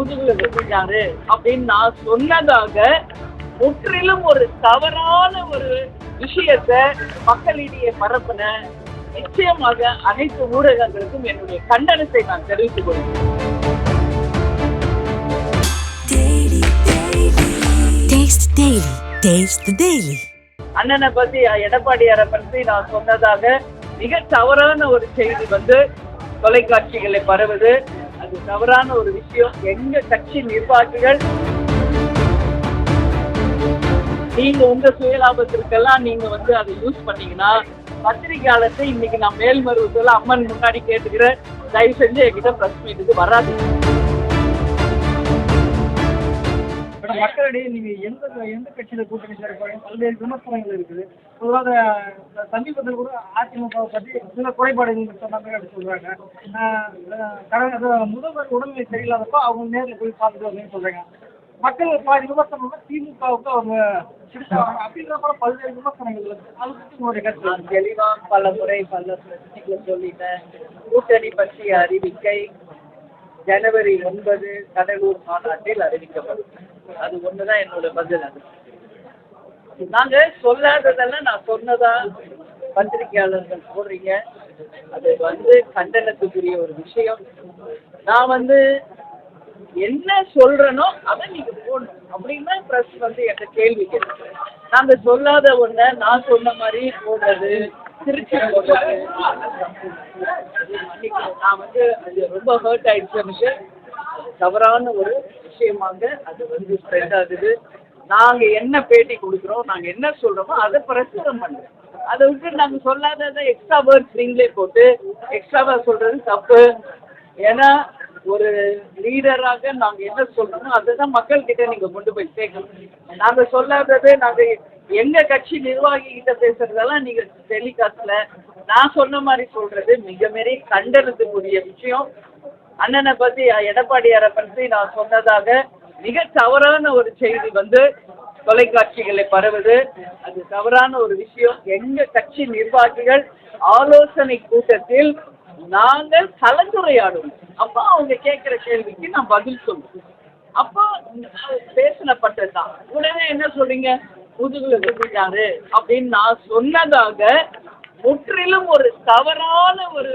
முதுகுல விழுந்தாரு அப்படின்னு நான் சொன்னதாக முற்றிலும் ஒரு தவறான ஒரு விஷயத்த மக்களிடையே பரப்பின நிச்சயமாக அனைத்து ஊடகங்களுக்கும் என்னுடைய கண்டனத்தை நான் தெரிவித்துக் கொள்கிறேன். அண்ணனை பத்தி எடப்பாடியாரை பற்றி நான் சொன்னதாக மிக தவறான ஒரு செய்தி வந்து தொலைக்காட்சிகளை பரவுது அது தவறான ஒரு விஷயம். எங்க கட்சி நிர்வாகிகள் நீங்க உங்க சுயலாபத்திற்கெல்லாம் நீங்க வந்து அதை யூஸ் பண்ணீங்கன்னா பத்திரிகையாளர்கிட்ட இன்னைக்கு நான் மேல்மருவத்துல அம்மன் முன்னாடி கேட்டுக்கிறேன். தயவு செஞ்சு என்கிட்ட பிரஸ் மீட்டுக்கு வராது மக்களிடையே நீங்கள் எந்த எந்த கட்சியில கூட்டணி சேர போறீங்க பல்வேறு விமர்சனங்கள் இருக்குது. பொதுவாக சமீபத்தில் கூட அதிமுகவை பற்றி சில குறைபாடுகள் சொன்னாங்க அப்படி சொல்றாங்க. ஆஹ் கடந்த முதல்வர் உடல்நிலை சரியில்லாதப்போ அவங்க நேரில் போய் பார்த்துட்டு வரணும்னு சொல்றாங்க. மக்கள் பாதி விமர்சனம் திமுகவுக்கு அவங்க சிரிச்சாங்க அப்படின்ற போல பல்வேறு விமர்சனங்கள் இருக்கு. அதை பற்றி உங்களுடைய கருத்து நான் பல முறை பல பிரச்சனைகளை சொல்லிட்டேன். கூட்டணி பற்றிய அறிவிக்கை ஜனவரி ஒன்பது கடலூர் மாநாட்டில் அறிவிக்கப்படும். அது ஒண்ணுதான் என்னோட பதில் அது. நாங்க சொல்லாததெல்லாம் நான் சொன்னதா பத்திரிகையாளர்கள் போடுறீங்க அது வந்து கண்டனத்துக்குரிய ஒரு விஷயம். நான் வந்து என்ன சொல்றனோ அதை நீங்க போடணும். அப்படின்னா பிரஸ் வந்து என்கிட்ட கேள்வி கேட்கு நாங்க சொல்லாத ஒண்ண நான் சொன்ன மாதிரி போடுறது திருச்சி போடுறது. நான் வந்து அது ரொம்ப ஹர்ட் ஆயிடுச்சு எனக்கு தவறான ஒரு விஷயமாக அது வந்து ஸ்ப்ரெட் ஆகுது. நாங்க என்ன பேட்டி கொடுக்குறோம் நாங்க என்ன சொல்றோமோ அதை பிரசுரம் பண்றோம். அதை விட்டு நாங்க சொல்லாததை எக்ஸ்ட்ரா வேர்ட்ஸ் நீங்களே போட்டு எக்ஸ்ட்ராவா சொல்றது தப்பு. ஏன்னா ஒரு லீடராக நாங்க என்ன சொல்றோமோ அதுதான் மக்கள் கிட்ட நீங்க கொண்டு போய் சேர்க்கணும். நாங்க சொல்லாததை நாங்க எங்க கட்சி நிர்வாகி கிட்ட பேசுறதெல்லாம் நீங்க டெலிகாஸ்ட்ல நான் சொன்ன மாதிரி சொல்றது மிக மிக கண்டனத்துக்குரிய விஷயம். அண்ணனை பத்தி எடப்பாடியாரை பற்றி நான் சொன்னதாக மிக தவறான ஒரு செய்தி வந்து தொலைக்காட்சிகளை பரவுது. அது தவறான ஒரு விஷயம். எங்க கட்சி நிர்வாகிகள் ஆலோசனை கூட்டத்தில் நாங்கள் கலந்துரையாடும் அப்போ அவங்க கேட்குற கேள்விக்கு நான் பதில் சொல்லுவேன் அப்போ பேசினப்பட்டது தான் உடனே என்ன சொல்றீங்க? முதுகுல விரும்பினாரு அப்படின்னு நான் சொன்னதாக முற்றிலும் ஒரு தவறான ஒரு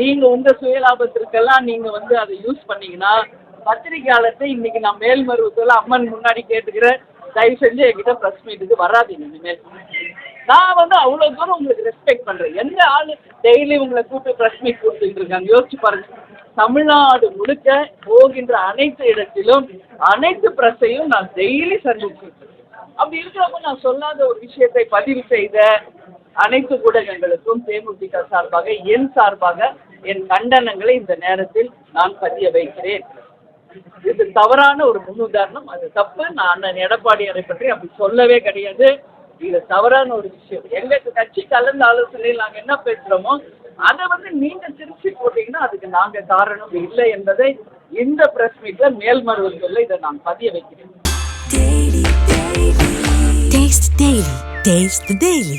நீங்கள் நீங்க உங்க சுயலாபத்திற்கெல்லாம் நீங்க வந்து அதை யூஸ் பண்ணீங்கன்னா பத்திரிகையாளத்தை இன்னைக்கு நான் மேல்மருவத்துல அம்மன் முன்னாடி கேட்டுக்கிறேன். தயவு செஞ்சு என்கிட்ட ப்ரெஸ் மீட்டுக்கு வராதீங்க இனிமேல். நான் வந்து அவ்வளோ தூரம் உங்களுக்கு ரெஸ்பெக்ட் பண்றேன். எந்த ஆளு டெய்லி உங்களை கூப்பிட்டு ப்ரெஸ் மீட் கொடுத்துட்டு இருக்காங்க? யோசிச்சு பாருங்க. தமிழ்நாடு முழுக்க போகின்ற அனைத்து இடத்திலும் அனைத்து பிரஸையும் நான் டெய்லி சந்திச்சிருக்கேன் அப்படி இருக்கிறப்ப நான் சொல்லாத ஒரு விஷயத்தை பதிவு செய்த அனைத்து ஊடகங்களுக்கும் தேமுதிக சார்பாக என் சார்பாக என் கண்டனங்களை இந்த நேரத்தில் நான் பதிய வைக்கிறேன். இது தவறான ஒரு முன்னுதாரணம் அது தப்பு. நான் அண்ணன் எடப்பாடியாரை பற்றி அப்படி சொல்லவே கிடையாது. இது தவறான ஒரு விஷயம். எங்க கட்சி கலந்த ஆலோசனையில் நாங்க என்ன பேசுறோமோ அதை வந்து நீங்க திருச்சி போட்டீங்கன்னா அதுக்கு நாங்க காரணம் இல்லை என்பதை இந்த பிரஸ் மீட்ல மேல்மருவத்தில் இதை நான் பதிய வைக்கிறேன். Taste Daily. Taste the Daily.